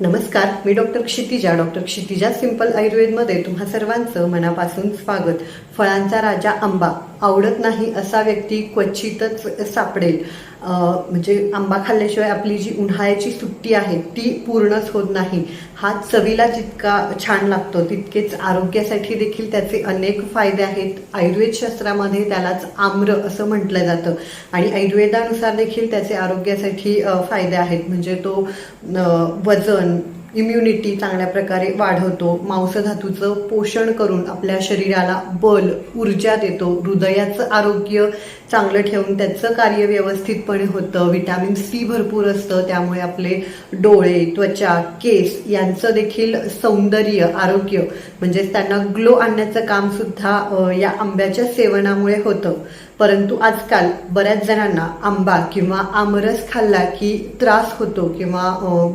नमस्कार मी doctor Kshitija. Doctor Kshitija simple आयुर्वेदमध्ये तुम्हा सर्वांचं मनापासून स्वागत. फळांचा राजा आंबा. आवडत नाही असा व्यक्ती क्वचितच सापडेल. म्हणजे आंबा खाल्ल्याशिवाय आपली जी उन्हाळ्याची सुट्टी आहे ती पूर्णच होत नाही. हा चवीला जितका छान लागतो तितकेच आरोग्यासाठी देखील त्याचे अनेक फायदे आहेत. आयुर्वेद शास्त्रामध्ये त्यालाच आम्र असं म्हटलं जातं. आणि आयुर्वेदानुसार देखील त्याचे आरोग्यासाठी फायदे आहेत. म्हणजे तो वजन इम्युनिटी चांगल्या प्रकारे वाढवतो. मांसधातूचं पोषण करून आपल्या शरीराला बल ऊर्जा देतो. हृदयाचं आरोग्य चांगलं ठेवून त्याचं कार्य व्यवस्थितपणे होतं. विटॅमिन सी भरपूर असतं. त्यामुळे आपले डोळे त्वचा केस यांचं देखील सौंदर्य आरोग्य म्हणजेच त्यांना ग्लो आणण्याचं काम सुद्धा या आंब्याच्या सेवनामुळे होतं. परंतु आजकाल बऱ्याच जणांना आंबा किंवा आमरस खाल्ला की त्रास होतो किंवा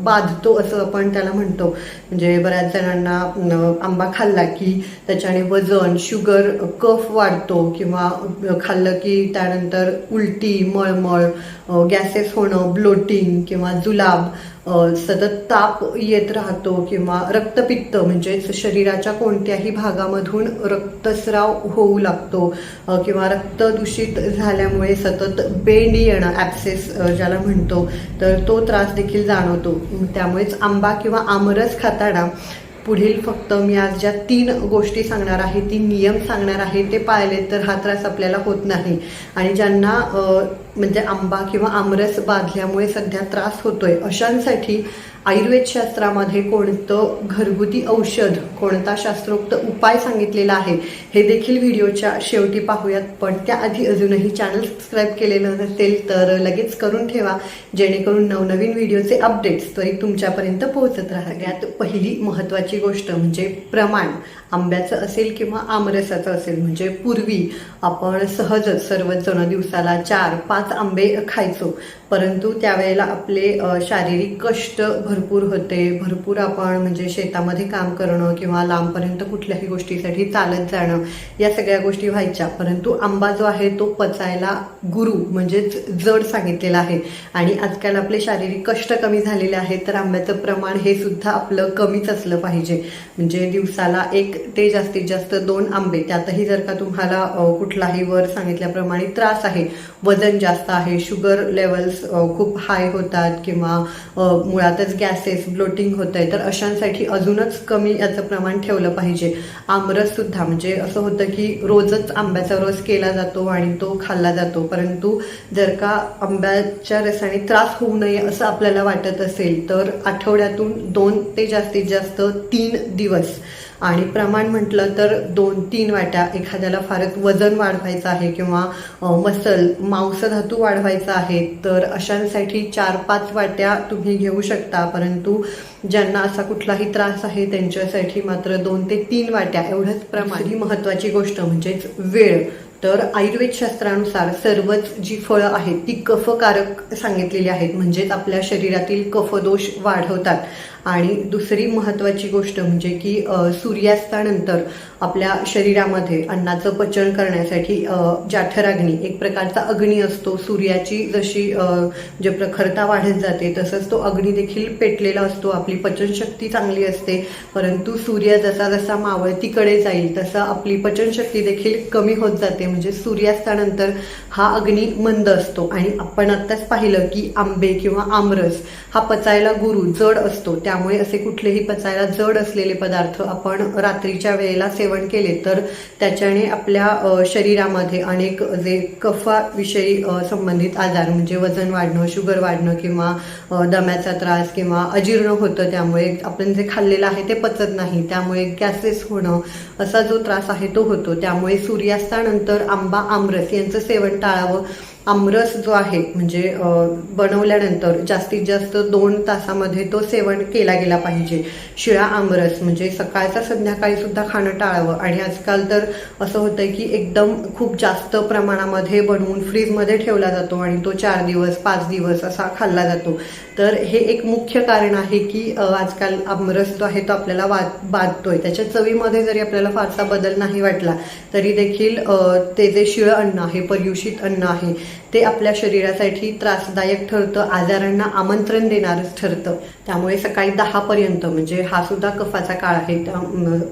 बाधतो असं आपण त्याला म्हणतो. म्हणजे बऱ्याच जणांना आंबा खाल्ला की त्याच्याने वजन शुगर कफ वाढतो किंवा खाल्लं की त्यानंतर उलटी मळमळ गॅसेस होणं ब्लोटिंग किंवा जुलाब सतत ताप येत राहतो किंवा रक्तपित्त म्हणजेच शरीराच्या कोणत्याही भागामधून रक्तस्राव होऊ लागतो किंवा रक्त दूषित झाल्यामुळे सतत बेंड येणं ॲप्सेस ज्याला म्हणतो तर तो त्रास देखील जाणवतो. त्यामुळेच आंबा किंवा आमरस खाताना पुढील फक्त मी आज ज्या तीन गोष्टी सांगणार आहे तीन नियम सांगणार आहे ते पाळले तर हा त्रास आपल्याला होत नाही. आणि ज्यांना म्हणजे आंबा किंवा आमरस बाधल्यामुळे सध्या त्रास होतोय. अशांसाठी आयुर्वेद शास्त्रामध्ये कोणतं घरगुती औषध कोणता शास्त्रोक्त उपाय सांगितलेला आहे हे देखील व्हिडिओच्या शेवटी पाहूयात. पण त्याआधी अजूनही चॅनल सबस्क्राईब केलेलं नसेल तर लगेच करून ठेवा जेणेकरून नवनवीन व्हिडिओचे अपडेट्स त्वरित तुमच्यापर्यंत पोहोचत राहतात यात पहिली महत्त्वाची गोष्ट म्हणजे प्रमाण. आंब्याचं असेल किंवा आमरसाचं असेल म्हणजे पूर्वी आपण सहजच सर्वच जण दिवसाला चार पाच आंबे खायचो. परंतु त्यावेळेला आपले शारीरिक कष्ट भरपूर होते. भरपूर आपण म्हणजे शेतामध्ये काम करणं किंवा लांबपर्यंत कुठल्याही गोष्टीसाठी चालत जाणं या सगळ्या गोष्टी व्हायच्या. परंतु आंबा जो आहे तो पचायला गुरु म्हणजेच जड सांगितलेला आहे. आणि आजकाल आपले शारीरिक कष्ट कमी झालेले आहेत तर आंब्याचं प्रमाण हे सुद्धा आपलं कमीच असलं पाहिजे. म्हणजे दिवसाला एक ते जास्तीत जास्त दोन आंबे त्यातही जर का तुम्हाला कुठलाही वर सांगितल्याप्रमाणे त्रास आहे वजन जास्त आहे. शुगर लेवल्स खूप हाय होतात किंवा मुळातच गॅसेस ब्लोटिंग होत आहे तर अशांसाठी अजूनच कमी याचं प्रमाण ठेवलं पाहिजे. आमरस सुद्धा म्हणजे असं होतं की रोजच आंब्याचा रस केला जातो आणि तो खाल्ला जातो. परंतु जर का आंब्याच्या रसाने त्रास होऊ नये असं आपल्याला वाटत असेल तर आठवड्यातून दोन ते जास्तीत जास्त तीन दिवस आणि प्रमाण म्हटलं तर दोन तीन वाट्या एखाद्याला फारच वजन वाढवायचं आहे किंवा मसल मसल मांसधातू वाढवायचा आहे तर अशांसाठी चार पाच वाट्या तुम्ही घेऊ शकता. परंतु ज्यांना असा कुठलाही त्रास आहे त्यांच्यासाठी मात्र दोन ते तीन वाट्या एवढंच प्रमाण ही महत्वाची गोष्ट म्हणजेच वेळ. तर आयुर्वेद शास्त्रानुसार सर्वच जी फळं आहेत ती कफकारक सांगितलेली आहेत म्हणजेच आपल्या शरीरातील कफदोष वाढवतात. आणि दुसरी महत्त्वाची गोष्ट म्हणजे की सूर्यास्तानंतर आपल्या शरीरामध्ये अन्नाचं पचन करण्यासाठी जाठराग्नी एक प्रकारचा अग्नी असतो. सूर्याची जशी जे प्रखरता वाढत जाते तसंच तो अग्नी देखील पेटलेला असतो. आपली पचनशक्ती चांगली असते. परंतु सूर्य जसा जसा मावळतीकडे जाईल तसा आपली पचनशक्ती देखील कमी होत जाते. म्हणजे सूर्यास्तानंतर हा अग्नी मंद असतो. आणि आपण आत्ताच पाहिलं की आंबे किंवा आमरस हा पचायला गुरु जड असतो. त्या त्यामुळे असे कुठलेही पचायला जड असलेले पदार्थ आपण रात्रीच्या वेळेला सेवन केले तर त्याच्याने आपल्या शरीरामध्ये अनेक जे कफाविषयी संबंधित आजार म्हणजे वजन वाढणं शुगर वाढणं किंवा दम्याचा त्रास किंवा अजीर्ण होतं त्यामुळे आपण जे खाल्लेलं आहे ते पचत नाही. त्यामुळे गॅसेस होणं असा जो त्रास आहे तो होतो. त्यामुळे सूर्यास्तानंतर आंबा आमरस यांचं सेवन टाळावं. आमरस जो आहे म्हणजे बनवल्यानंतर जास्तीत जास्त दोन तासामध्ये तो सेवन केला गेला पाहिजे. शिळा आमरस म्हणजे सकाळचा संध्याकाळी सुद्धा खाणं टाळावं. आणि आजकाल तर असं होतंय की एकदम खूप जास्त प्रमाणामध्ये बनवून फ्रीजमध्ये ठेवला जातो आणि तो चार दिवस पाच दिवस असा खाल्ला जातो. तर हे एक मुख्य कारण आहे की आजकाल आमरस जो आहे तो आपल्याला वा बाधतोय त्याच्या चवीमध्ये जरी आपल्याला फारसा बदल नाही वाटला तरी देखील ते जे शिळं अन्न आहे पर्युषित अन्न आहे ते आपल्या शरीरासाठी त्रासदायक ठरतं आजारांना आमंत्रण देणारच ठरतं. त्यामुळे सकाळी दहा पर्यंत म्हणजे हा सुद्धा कफाचा काळ आहे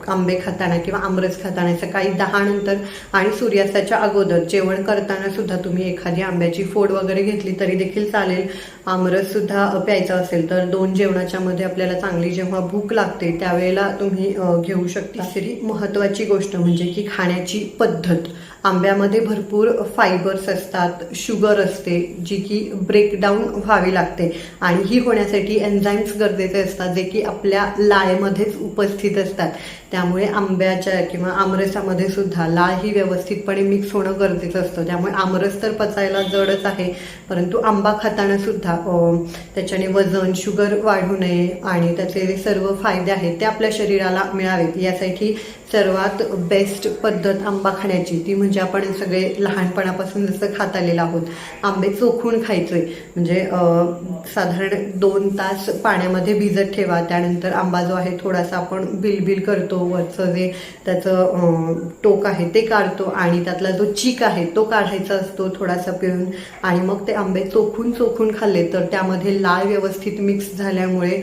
आंबे खाताना किंवा आमरस खाताना सकाळी दहा नंतर आणि सूर्यास्ताच्या अगोदर जेवण करताना सुद्धा तुम्ही एखादी आंब्याची फोड वगैरे घेतली तरी देखील चालेल. आमरस सुद्धा प्यायचं प्यायचा असेल तर दोन जेवणाच्या मध्ये आपल्याला चांगली जेव्हा भूक लागते त्यावेळेला तुम्ही घेऊ शकता. तिसरी महत्वाची गोष्ट म्हणजे की खाण्याची पद्धत. आंब्यामध्ये भरपूर फायबर्स असतात शुगर असते जी की ब्रेकडाऊन व्हावी लागते. आणि ही होण्यासाठी एन्झाईम्स गरजेचे असतात जे की आपल्या लाळेमध्येच उपस्थित असतात. त्यामुळे आंब्याच्या किंवा आमरसामध्ये सुद्धा लाळ ही व्यवस्थितपणे मिक्स होणं गरजेचं असतं. त्यामुळे आमरस तर पचायला जडच आहे परंतु आंबा खाताना सुद्धा त्याच्याने वजन शुगर वाढू नये आणि त्याचे सर्व फायदे आहेत ते आपल्या शरीराला मिळावेत. यासाठी सर्वात बेस्ट पद्धत आंबा खाण्याची ती म्हणजे म्हणजे आपण सगळे लहानपणापासून जसं खात आलेलं आहोत आंबे चोखून खायचे म्हणजे साधारण दोन तास पाण्यामध्ये भिजत ठेवा. त्यानंतर आंबा जो आहे थोडासा आपण बिलबिल करतो. वरचं जे त्याचं टोक आहे ते काढतो आणि त्यातला जो चीक आहे तो काढायचा असतो थोडासा पिळून. आणि मग ते आंबे चोखून चोखून खाल्ले तर त्यामध्ये लाळ व्यवस्थित मिक्स झाल्यामुळे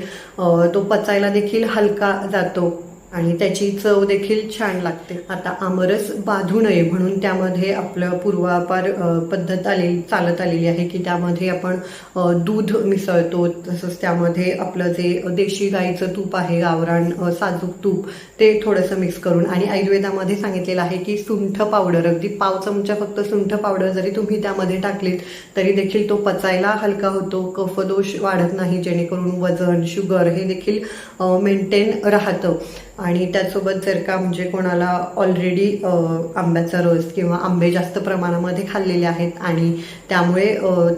तो पचायला देखील हलका जातो. आणि त्याची चव देखील छान लागते. आता आमरस बाधू नये म्हणून त्यामध्ये आपलं पूर्वापार पद्धत आलेली चालत आलेली आहे की त्यामध्ये आपण दूध मिसळतो. तसंच त्यामध्ये आपलं जे देशी गाईचं तूप आहे गावरान साजूक तूप ते थोडंसं मिक्स करून आणि आयुर्वेदामध्ये सांगितलेलं आहे की सुंठ पावडर अगदी पाव चमचा फक्त सुंठ पावडर जरी तुम्ही त्यामध्ये टाकलीत तरी देखील तो पचायला हलका होतो. कफदोष वाढत नाही जेणेकरून वजन शुगर हे देखील मेंटेन राहतं. आणि त्यासोबत जर का म्हणजे कोणाला ऑलरेडी आंब्याचा रस किंवा आंबे जास्त प्रमाणामध्ये खाल्लेले आहेत आणि त्यामुळे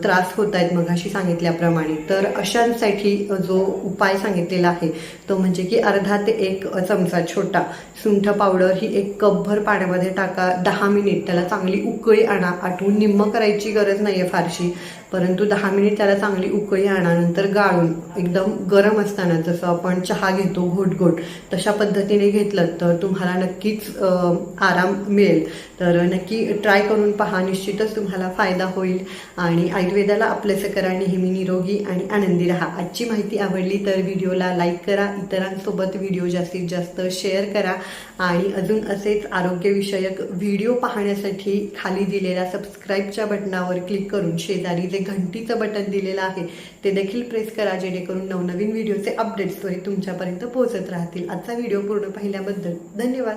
त्रास होत आहेत मगाशी सांगितल्याप्रमाणे तर अशांसाठी जो उपाय सांगितलेला आहे तो म्हणजे की अर्धा ते एक चमचा छोटा सुंठ पावडर ही एक कपभर पाण्यामध्ये टाका दहा मिनिट. त्याला चांगली उकळी आणा. आठवून निम्म करायची गरज नाही आहे फारशी परंतु दहा मिनिट त्याला चांगली उकळी आणा नंतर गाळून एकदम गरम असताना जसं आपण चहा घेतो घोट घोट तशा पद्धतीने घेतलं तर तुम्हाला नक्कीच आराम मिळेल. तर नक्की ट्राय करून पहा निश्चितच तुम्हाला फायदा होईल. आणि आयुर्वेदाला आपलंसं करा नेहमी निरोगी आणि आनंदी राहा. आजची माहिती आवडली तर व्हिडिओला लाईक करा इतरांसोबत व्हिडिओ जास्तीत जास्त शेअर करा. आणि अजून असेच आरोग्यविषयक व्हिडिओ पाहण्यासाठी खाली दिलेल्या सबस्क्राईबच्या बटनावर क्लिक करून शेजारी जे घंटीचं बटन दिलेलं आहे ते देखील प्रेस करा जेणेकरून नवनवीन व्हिडिओचे अपडेट्स तुमच्यापर्यंत पोहोचत राहतील. आजचा व्हिडिओ पूर्ण पाहिल्याबद्दल धन्यवाद.